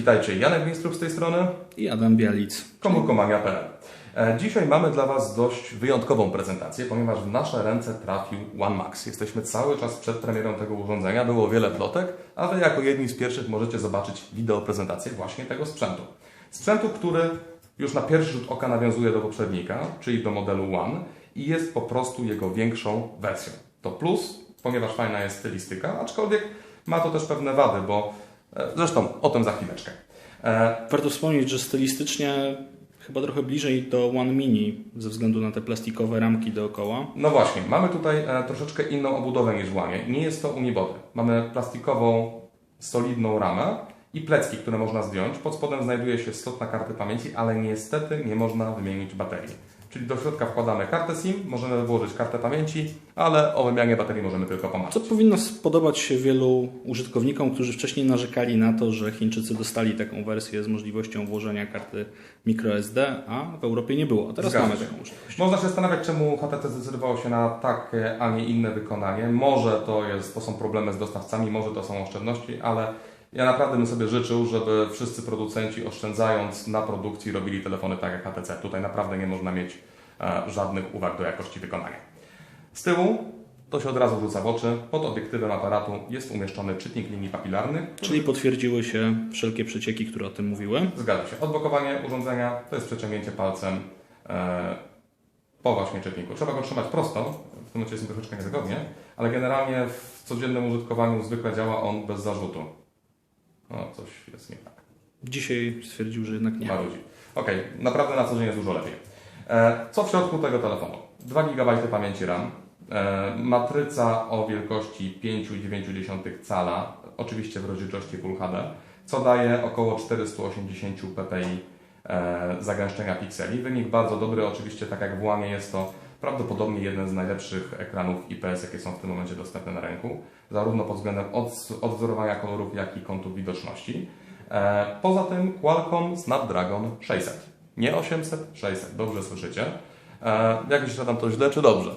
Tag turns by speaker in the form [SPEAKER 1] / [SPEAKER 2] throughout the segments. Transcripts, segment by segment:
[SPEAKER 1] witajcie. Janek Winstrup z tej strony,
[SPEAKER 2] I Adam Bialic.
[SPEAKER 1] komórkomania.pl. E, Dzisiaj mamy dla Was dość wyjątkową prezentację, ponieważ w nasze ręce trafił One Max. Jesteśmy cały czas przed premierą tego urządzenia, było wiele plotek, a Wy jako jedni z pierwszych możecie zobaczyć wideo prezentację właśnie tego sprzętu. Sprzętu, który już na pierwszy rzut oka nawiązuje do poprzednika, czyli do modelu One i jest po prostu jego większą wersją. To plus, ponieważ fajna jest stylistyka, aczkolwiek ma to też pewne wady, bo zresztą o tym za chwileczkę. E,
[SPEAKER 2] Warto wspomnieć, że stylistycznie chyba trochę bliżej do One Mini ze względu na te plastikowe ramki dookoła.
[SPEAKER 1] No właśnie, mamy tutaj e, troszeczkę inną obudowę niż w łamie. Nie jest to unibody. Mamy plastikową, solidną ramę i plecki, które można zdjąć. Pod spodem znajduje się slot na karty pamięci, ale niestety nie można wymienić baterii. Czyli do środka wkładamy kartę SIM, możemy włożyć kartę pamięci, ale o wymianie baterii możemy tylko
[SPEAKER 2] Co
[SPEAKER 1] pomarzyć.
[SPEAKER 2] powinno spodobać się wielu użytkownikom, którzy wcześniej narzekali na to, że Chińczycy dostali taką wersję z możliwością włożenia karty microSD, a w Europie nie było. A teraz
[SPEAKER 1] Zgadza
[SPEAKER 2] mamy taką możliwość.
[SPEAKER 1] Można się zastanawiać, czemu HTC zdecydowało się na takie, a nie inne wykonanie. Może to, jest, to są problemy z dostawcami, może to są oszczędności, ale ja naprawdę bym sobie życzył, żeby wszyscy producenci oszczędzając na produkcji robili telefony tak jak HTC. Tutaj naprawdę nie można mieć e, żadnych uwag do jakości wykonania. Z tyłu to się od razu rzuca w oczy. Pod obiektywem aparatu jest umieszczony czytnik linii papilarnych.
[SPEAKER 2] Czyli potwierdziły się wszelkie przecieki, które o tym mówiły.
[SPEAKER 1] Zgadza się. Odblokowanie urządzenia to jest przeciągnięcie palcem e, po właśnie czytniku. Trzeba go trzymać prosto, w tym momencie jest mi troszeczkę niewygodnie, ale generalnie w codziennym użytkowaniu zwykle działa on bez zarzutu. No, coś jest nie tak.
[SPEAKER 2] Dzisiaj stwierdził, że jednak nie.
[SPEAKER 1] Marudzi. Okej, naprawdę na co dzień jest dużo lepiej. E, co w środku tego telefonu? 2 GB pamięci RAM, e, matryca o wielkości 5,9 cala, oczywiście w rozdzielczości Full HD, co daje około 480 ppi e, zagęszczenia pikseli. Wynik bardzo dobry, oczywiście tak jak w łamie jest to prawdopodobnie jeden z najlepszych ekranów IPS, jakie są w tym momencie dostępne na rynku, zarówno pod względem odwzorowania kolorów, jak i kątów widoczności. E, Poza tym Qualcomm Snapdragon 600. Nie 800, 600. Dobrze słyszycie. E, Jak myślisz, Adam, to źle czy dobrze?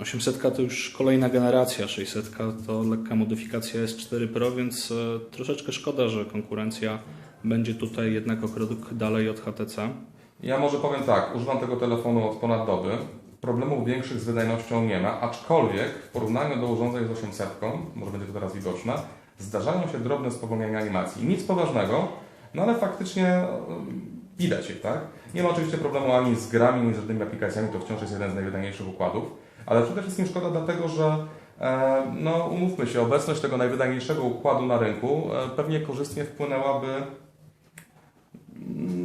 [SPEAKER 2] 800 to już kolejna generacja, 600 to lekka modyfikacja S4 Pro, więc e, troszeczkę szkoda, że konkurencja będzie tutaj jednak o krok dalej od HTC.
[SPEAKER 1] Ja może powiem tak, używam tego telefonu od ponad doby. Problemów większych z wydajnością nie ma, aczkolwiek w porównaniu do urządzeń z 800, może będzie to teraz widoczne, zdarzają się drobne spowolnienia animacji. Nic poważnego, no ale faktycznie e, widać je, tak? Nie ma oczywiście problemu ani z grami, ani z żadnymi aplikacjami, to wciąż jest jeden z najwydajniejszych układów, ale przede wszystkim szkoda dlatego, że e, no umówmy się, obecność tego najwydajniejszego układu na rynku e, pewnie korzystnie wpłynęłaby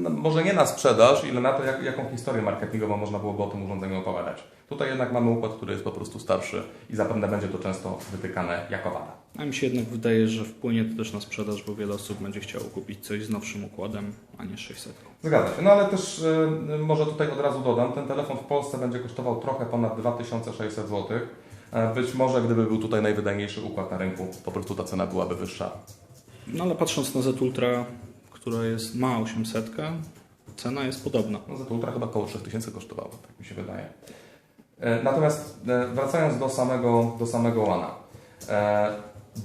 [SPEAKER 1] może nie na sprzedaż, ile na to, jak, jaką historię marketingową można byłoby o tym urządzeniu opowiadać. Tutaj jednak mamy układ, który jest po prostu starszy i zapewne będzie to często wytykane jako wada.
[SPEAKER 2] A mi się jednak wydaje, że wpłynie to też na sprzedaż, bo wiele osób będzie chciało kupić coś z nowszym układem, a nie 600.
[SPEAKER 1] Zgadza się. No ale też y, może tutaj od razu dodam, ten telefon w Polsce będzie kosztował trochę ponad 2600 zł. E, Być może gdyby był tutaj najwydajniejszy układ na rynku, po prostu ta cena byłaby wyższa.
[SPEAKER 2] No ale patrząc na Z Ultra, która jest, ma 800, cena jest podobna.
[SPEAKER 1] No za to ultra chyba około 3000 kosztowało, tak mi się wydaje. E, Natomiast e, wracając do samego, do samego Łana. E,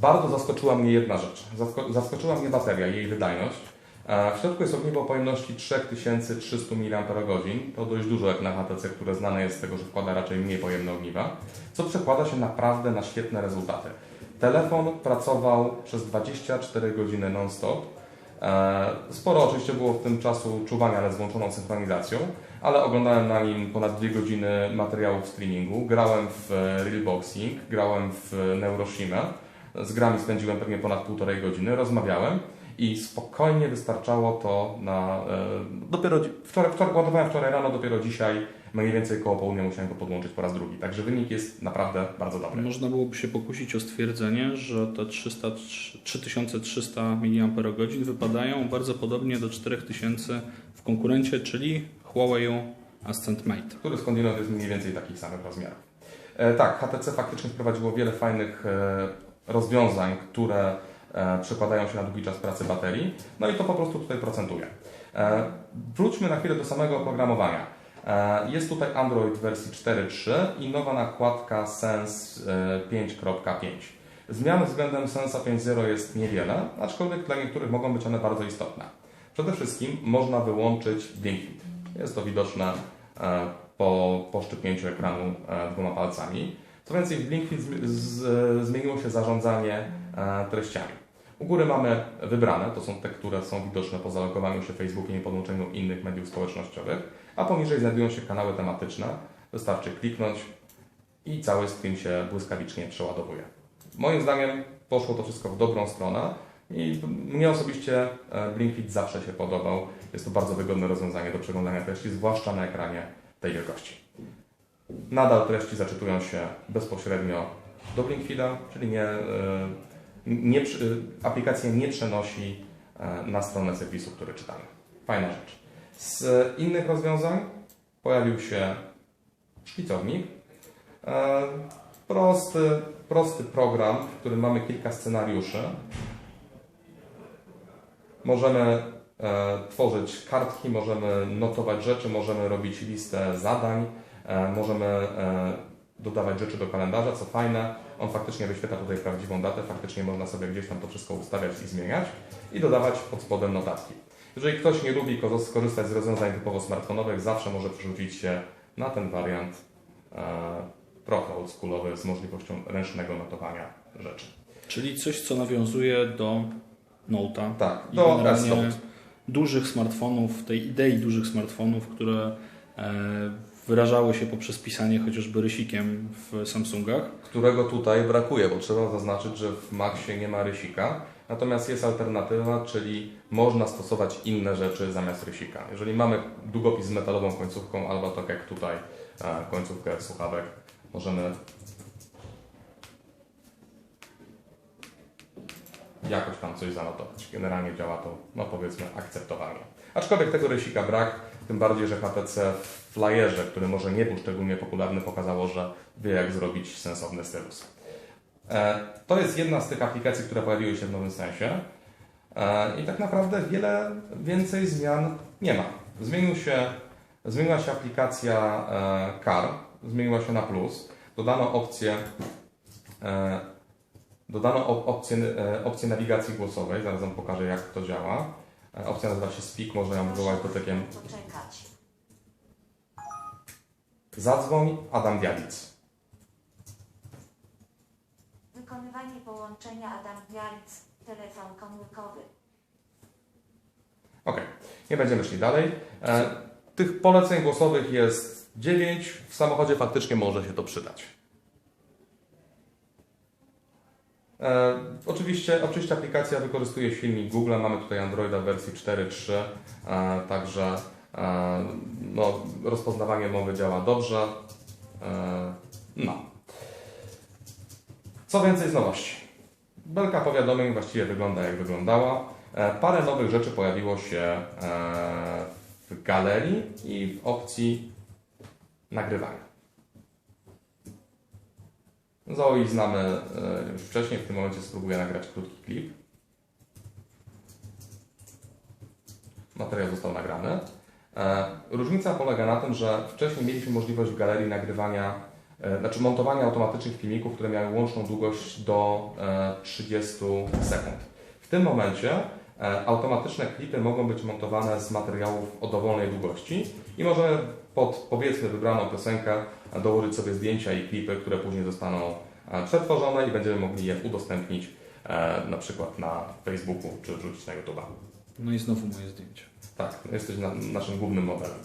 [SPEAKER 1] bardzo zaskoczyła mnie jedna rzecz. Zasko- Zaskoczyła mnie bateria, jej wydajność. W środku jest ogniwo o pojemności 3300 mAh. To dość dużo jak na HTC, które znane jest z tego, że wkłada raczej mniej pojemne ogniwa, co przekłada się naprawdę na świetne rezultaty. Telefon pracował przez 24 godziny non-stop. E, Sporo oczywiście było w tym czasu czuwania nad włączoną synchronizacją, ale oglądałem na nim ponad dwie godziny materiałów streamingu, grałem w e, Realboxing, grałem w Neuroshima, z grami spędziłem pewnie ponad półtorej godziny, rozmawiałem i spokojnie wystarczało to na... E, dopiero wczoraj, wczoraj, ładowałem wczoraj rano, dopiero dzisiaj mniej więcej koło południa musiałem go podłączyć po raz drugi, także wynik jest naprawdę bardzo dobry.
[SPEAKER 2] Można byłoby się pokusić o stwierdzenie, że te 300, 3300 mAh wypadają bardzo podobnie do 4000 w konkurencie, czyli Huawei Ascent Mate.
[SPEAKER 1] który skądinąd jest mniej więcej takich samych rozmiarów. E, tak, HTC faktycznie wprowadziło wiele fajnych e, rozwiązań, które e, przekładają się na długi czas pracy baterii, no i to po prostu tutaj procentuje. E, wróćmy na chwilę do samego oprogramowania. E, jest tutaj Android wersji 4.3 i nowa nakładka Sense e, 5.5. Zmian względem Sensa 5.0 jest niewiele, aczkolwiek dla niektórych mogą być one bardzo istotne. Przede wszystkim można wyłączyć feed. Jest to widoczne e, po, po szczypnięciu ekranu e, dwoma palcami. Co więcej, w z, zmieniło się zarządzanie e, treściami. U góry mamy wybrane, to są te, które są widoczne po zalogowaniu się Facebookiem i podłączeniu innych mediów społecznościowych, a poniżej znajdują się kanały tematyczne. Wystarczy kliknąć i cały screen się błyskawicznie przeładowuje. Moim zdaniem poszło to wszystko w dobrą stronę i mnie osobiście e, Blinkfeed zawsze się podobał. Jest to bardzo wygodne rozwiązanie do przeglądania treści, zwłaszcza na ekranie tej wielkości. Nadal treści zaczytują się bezpośrednio do Blinkfeeda, czyli nie, e, nie, aplikacja nie przenosi e, na stronę serwisu, który czytamy. Fajna rzecz. Z innych rozwiązań pojawił się szkicownik. E, prosty, prosty program, w którym mamy kilka scenariuszy. Możemy tworzyć kartki, możemy notować rzeczy, możemy robić listę zadań, E, możemy e, dodawać rzeczy do kalendarza, co fajne. On faktycznie wyświetla tutaj prawdziwą datę, faktycznie można sobie gdzieś tam to wszystko ustawiać i zmieniać i dodawać pod spodem notatki. Jeżeli ktoś nie lubi skorzystać z rozwiązań typowo smartfonowych, zawsze może przerzucić się na ten wariant e, trochę oldschoolowy z możliwością ręcznego notowania rzeczy.
[SPEAKER 2] Czyli coś, co nawiązuje do Note'a.
[SPEAKER 1] Tak, do
[SPEAKER 2] dużych smartfonów, tej idei dużych smartfonów, które wyrażały się poprzez pisanie chociażby rysikiem w Samsungach.
[SPEAKER 1] Którego tutaj brakuje, bo trzeba zaznaczyć, że w Maxie nie ma rysika. Natomiast jest alternatywa, czyli można stosować inne rzeczy zamiast rysika. Jeżeli mamy długopis z metalową końcówką, albo tak jak tutaj e, końcówkę słuchawek, możemy jakoś tam coś zanotować. Generalnie działa to, no powiedzmy, akceptowalnie. Aczkolwiek tego rysika brak, tym bardziej, że HTC w flyerze, który może nie był szczególnie popularny, pokazało, że wie jak zrobić sensowny stylus. E, to jest jedna z tych aplikacji, które pojawiły się w nowym sensie. E, I tak naprawdę wiele więcej zmian nie ma. Zmienił się, zmieniła się aplikacja e, CAR, zmieniła się na plus. Dodano opcję, dodano opcję, opcję nawigacji głosowej. Zaraz Wam pokażę, jak to działa. Opcja nazywa się Speak, można ją wywołać dotykiem. Zadzwoń Adam Dialic.
[SPEAKER 3] Wykonywanie połączenia Adam Dialic, telefon komórkowy.
[SPEAKER 1] Ok, nie będziemy szli dalej. E, tych poleceń głosowych jest 9. W samochodzie faktycznie może się to przydać. E, oczywiście, oczywiście aplikacja wykorzystuje silnik Google. Mamy tutaj Androida w wersji 4.3, e, także e, no, rozpoznawanie mowy działa dobrze. E, no. Co więcej z nowości? Belka powiadomień właściwie wygląda jak wyglądała. E, parę nowych rzeczy pojawiło się e, w galerii i w opcji nagrywania. Zoe znamy e, już wcześniej, w tym momencie spróbuję nagrać krótki klip. Materiał został nagrany. Różnica polega na tym, że wcześniej mieliśmy możliwość w galerii nagrywania, znaczy montowania automatycznych filmików, które miały łączną długość do 30 sekund. W tym momencie automatyczne klipy mogą być montowane z materiałów o dowolnej długości i możemy pod powiedzmy wybraną piosenkę dołożyć sobie zdjęcia i klipy, które później zostaną e, przetworzone i będziemy mogli je udostępnić e, na przykład na Facebooku czy wrzucić na YouTube.
[SPEAKER 2] No i znowu moje zdjęcie.
[SPEAKER 1] Tak, jesteś na, naszym głównym modelem.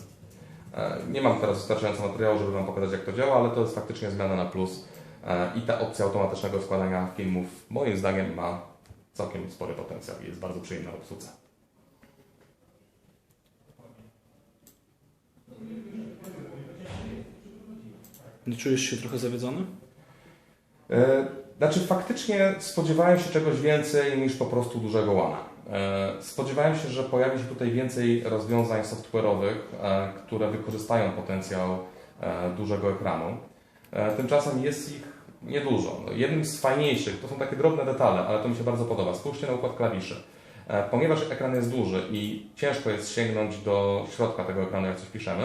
[SPEAKER 1] E, nie mam teraz wystarczająco materiału, żeby Wam pokazać jak to działa, ale to jest faktycznie zmiana na plus i ta opcja automatycznego składania filmów moim zdaniem ma całkiem spory potencjał i jest bardzo przyjemna w obsłudze.
[SPEAKER 2] Nie czujesz się trochę zawiedzony?
[SPEAKER 1] E, znaczy, faktycznie spodziewałem się czegoś więcej niż po prostu dużego łana. E, spodziewałem się, że pojawi się tutaj więcej rozwiązań software'owych, e, które wykorzystają potencjał dużego ekranu. Tymczasem jest ich niedużo. No, jednym z fajniejszych, to są takie drobne detale, ale to mi się bardzo podoba. Spójrzcie na układ klawiszy. Ponieważ ekran jest duży i ciężko jest sięgnąć do środka tego ekranu, jak coś piszemy,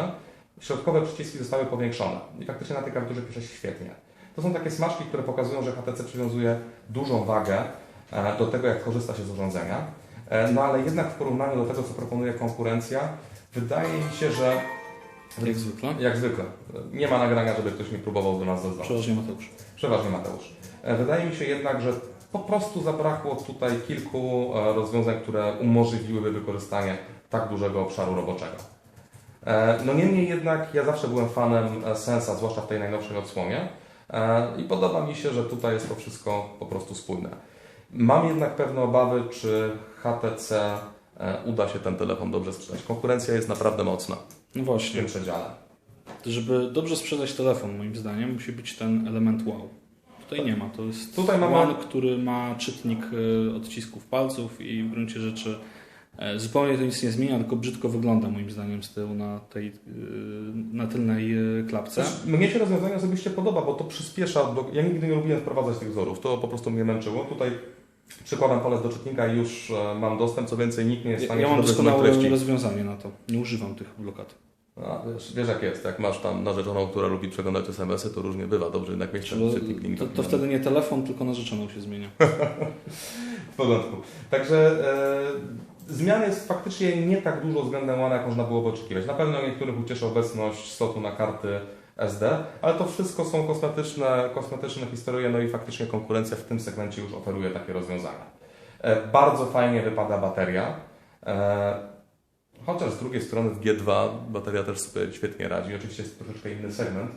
[SPEAKER 1] środkowe przyciski zostały powiększone i faktycznie na tej klawiaturze pisze świetnie. To są takie smaczki, które pokazują, że HTC przywiązuje dużą wagę e, do tego, jak korzysta się z urządzenia. E, No ale jednak w porównaniu do tego, co proponuje konkurencja, wydaje mi się, że
[SPEAKER 2] Jak zwykle.
[SPEAKER 1] jak zwykle nie ma nagrania, żeby ktoś mi próbował do nas zadzwonić.
[SPEAKER 2] Przeważnie Mateusz.
[SPEAKER 1] Przeważnie Mateusz. E, Wydaje mi się jednak, że po prostu zabrakło tutaj kilku e, rozwiązań, które umożliwiłyby wykorzystanie tak dużego obszaru roboczego. No niemniej jednak ja zawsze byłem fanem Sensa, zwłaszcza w tej najnowszej odsłonie i podoba mi się, że tutaj jest to wszystko po prostu spójne. Mam jednak pewne obawy, czy HTC e, uda się ten telefon dobrze sprzedać. Konkurencja jest naprawdę mocna
[SPEAKER 2] No
[SPEAKER 1] w
[SPEAKER 2] właśnie.
[SPEAKER 1] tym przedziale.
[SPEAKER 2] Żeby dobrze sprzedać telefon, moim zdaniem, musi być ten element wow. Tutaj nie ma. To jest
[SPEAKER 1] Tutaj mamy-
[SPEAKER 2] One, który ma czytnik y, odcisków palców i w gruncie rzeczy e, zupełnie to nic nie zmienia, tylko brzydko wygląda moim zdaniem z tyłu na tej na tylnej klapce.
[SPEAKER 1] Też Mnie się rozwiązanie osobiście podoba, bo to przyspiesza. Ja nigdy nie lubiłem wprowadzać tych wzorów. To po prostu mnie męczyło. Tutaj przykładam palec do czytnika i już e, mam dostęp. Co więcej, nikt nie jest w
[SPEAKER 2] Ja,
[SPEAKER 1] stanie
[SPEAKER 2] ja mam
[SPEAKER 1] wydobyć moich
[SPEAKER 2] doskonałe rozwiązanie na to. Nie używam tych blokad.
[SPEAKER 1] A, wiesz, wiesz jak jest. Jak masz tam narzeczoną, która lubi przeglądać SMS-y, to różnie bywa. Dobrze jednak mieć ten czytnik
[SPEAKER 2] to, to wtedy nie telefon, tylko narzeczoną się zmienia.
[SPEAKER 1] W porządku. Także e, zmian jest faktycznie nie tak dużo względem One, jak można byłoby oczekiwać. Na pewno niektórych ucieszy obecność slotu na karty SD, ale to wszystko są kosmetyczne, kosmetyczne historie, no i faktycznie konkurencja w tym segmencie już oferuje takie rozwiązania. E, bardzo fajnie wypada bateria. E, Chociaż z drugiej strony w G2 bateria też sobie świetnie radzi. Oczywiście jest troszeczkę inny segment.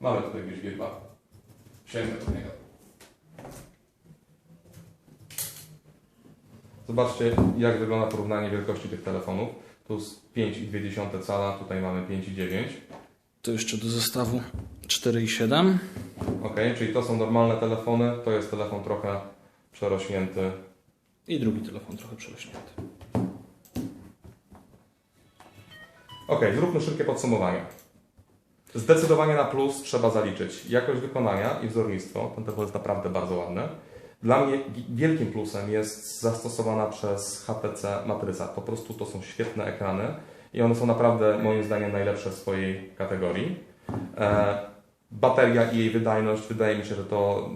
[SPEAKER 1] Mamy tutaj gdzieś G2. Sięgnę do niego. Zobaczcie, jak wygląda porównanie wielkości tych telefonów. Tu jest 5,2 cala, tutaj mamy 5,9.
[SPEAKER 2] To jeszcze do zestawu 4,7.
[SPEAKER 1] Ok, czyli to są normalne telefony, to jest telefon trochę przerośnięty.
[SPEAKER 2] I drugi telefon trochę przerośnięty.
[SPEAKER 1] Ok, zróbmy szybkie podsumowanie. Zdecydowanie na plus trzeba zaliczyć jakość wykonania i wzornictwo. Ten telefon jest naprawdę bardzo ładny. Dla mnie wielkim plusem jest zastosowana przez HTC matryca. Po prostu to są świetne ekrany i one są naprawdę moim zdaniem najlepsze w swojej kategorii. E, bateria i jej wydajność, wydaje mi się, że to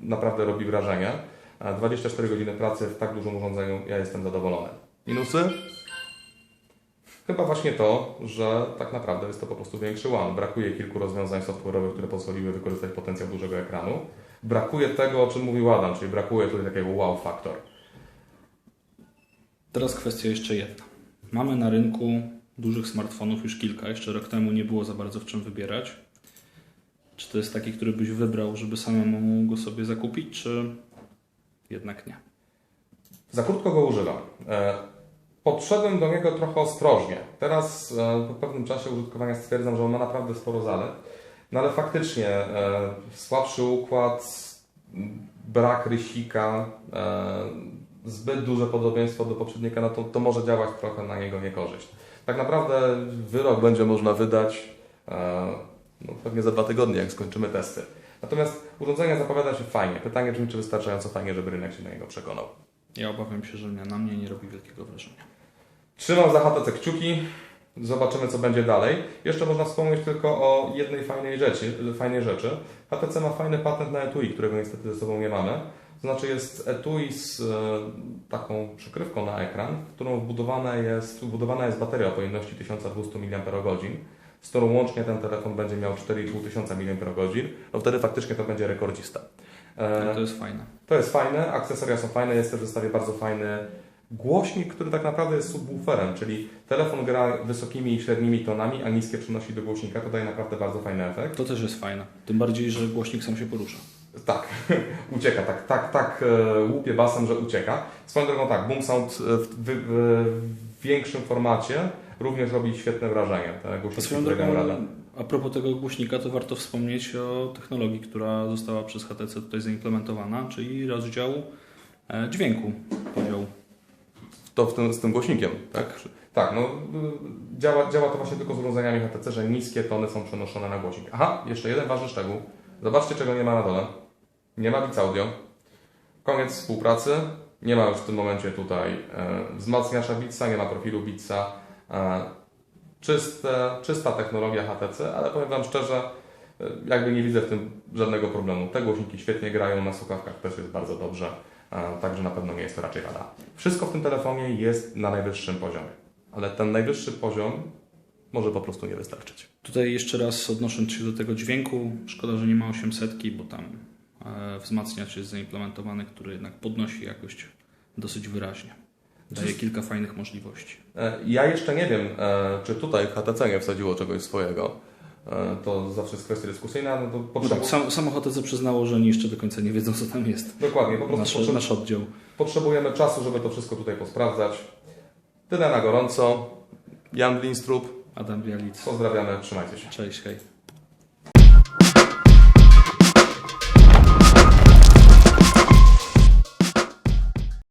[SPEAKER 1] naprawdę robi wrażenie. E, 24 godziny pracy w tak dużym urządzeniu, ja jestem zadowolony. Minusy? Chyba właśnie to, że tak naprawdę jest to po prostu większy One. Brakuje kilku rozwiązań software'owych, które pozwoliły wykorzystać potencjał dużego ekranu. Brakuje tego, o czym mówił Adam, czyli brakuje tutaj takiego wow factor.
[SPEAKER 2] Teraz kwestia jeszcze jedna. Mamy na rynku dużych smartfonów już kilka. Jeszcze rok temu nie było za bardzo w czym wybierać. Czy to jest taki, który byś wybrał, żeby samemu go sobie zakupić, czy jednak nie?
[SPEAKER 1] Za krótko go używam. E, Podszedłem do niego trochę ostrożnie. Teraz e, po pewnym czasie użytkowania stwierdzam, że on ma naprawdę sporo zalet. No ale faktycznie e, słabszy układ, brak rysika, e, zbyt duże podobieństwo do poprzednika, no to, to może działać trochę na niego niekorzyść. Tak naprawdę wyrok będzie można wydać e, no, pewnie za dwa tygodnie, jak skończymy testy. Natomiast urządzenie zapowiada się fajnie. Pytanie brzmi, czy wystarczająco fajnie, żeby rynek się na niego przekonał.
[SPEAKER 2] Ja obawiam się, że na mnie nie robi wielkiego wrażenia.
[SPEAKER 1] Trzymam za HTC kciuki. Zobaczymy, co będzie dalej. Jeszcze można wspomnieć tylko o jednej fajnej rzeczy. Fajnej rzeczy. HTC ma fajny patent na etui, którego niestety ze sobą nie mamy. To znaczy jest etui z e, taką przykrywką na ekran, w którą wbudowana jest, wbudowana jest bateria o pojemności 1200 mAh, z którą łącznie ten telefon będzie miał 4500 mAh. No wtedy faktycznie to będzie rekordzista. E,
[SPEAKER 2] To jest fajne.
[SPEAKER 1] to jest fajne, akcesoria są fajne, jest też w zestawie bardzo fajny głośnik, który tak naprawdę jest subwooferem, czyli telefon gra wysokimi i średnimi tonami, a niskie przenosi do głośnika, to daje naprawdę bardzo fajny efekt.
[SPEAKER 2] To też jest fajne. Tym bardziej, że głośnik sam się porusza.
[SPEAKER 1] Tak, ucieka, tak, tak, tak e, łupie basem, że ucieka. Swoją drogą tak, Boom Sound w, w, w większym formacie również robi świetne wrażenie, te głośniki, które dają radę.
[SPEAKER 2] a propos tego głośnika, to warto wspomnieć o technologii, która została przez HTC tutaj zaimplementowana, czyli rozdział e, dźwięku.
[SPEAKER 1] To w tym, z tym głośnikiem, tak? Tak, no y, działa, działa to właśnie tylko z urządzeniami HTC, że niskie tony są przenoszone na głośnik. Aha, jeszcze jeden ważny szczegół. Zobaczcie, czego nie ma na dole. Nie ma Beats Audio. Koniec współpracy. Nie ma już w tym momencie tutaj e, wzmacniacza Beatsa, nie ma profilu Beatsa. E, czyste, czysta technologia HTC, ale powiem Wam szczerze, E, Jakby nie widzę w tym żadnego problemu. Te głośniki świetnie grają, na słuchawkach też jest bardzo dobrze, także na pewno nie jest to raczej rada. Wszystko w tym telefonie jest na najwyższym poziomie, ale ten najwyższy poziom może po prostu nie wystarczyć.
[SPEAKER 2] Tutaj jeszcze raz odnosząc się do tego dźwięku, szkoda, że nie ma 800, bo tam e, wzmacniacz jest zaimplementowany, który jednak podnosi jakość dosyć wyraźnie. Daje kilka fajnych możliwości.
[SPEAKER 1] E, Ja jeszcze nie wiem, e, czy tutaj HTC nie wsadziło czegoś swojego. E, To zawsze jest kwestia dyskusyjna. No to
[SPEAKER 2] No
[SPEAKER 1] potrzebu-
[SPEAKER 2] tak, sam, samo HTC przyznało, że oni jeszcze do końca nie wiedzą, co tam jest.
[SPEAKER 1] Dokładnie, po prostu
[SPEAKER 2] Nasz,
[SPEAKER 1] potrze-
[SPEAKER 2] nasz oddział.
[SPEAKER 1] potrzebujemy czasu, żeby to wszystko tutaj posprawdzać. Tyle na gorąco. Jan Blinstrup,
[SPEAKER 2] Adam Bialic.
[SPEAKER 1] pozdrawiamy, trzymajcie się.
[SPEAKER 2] Cześć, hej.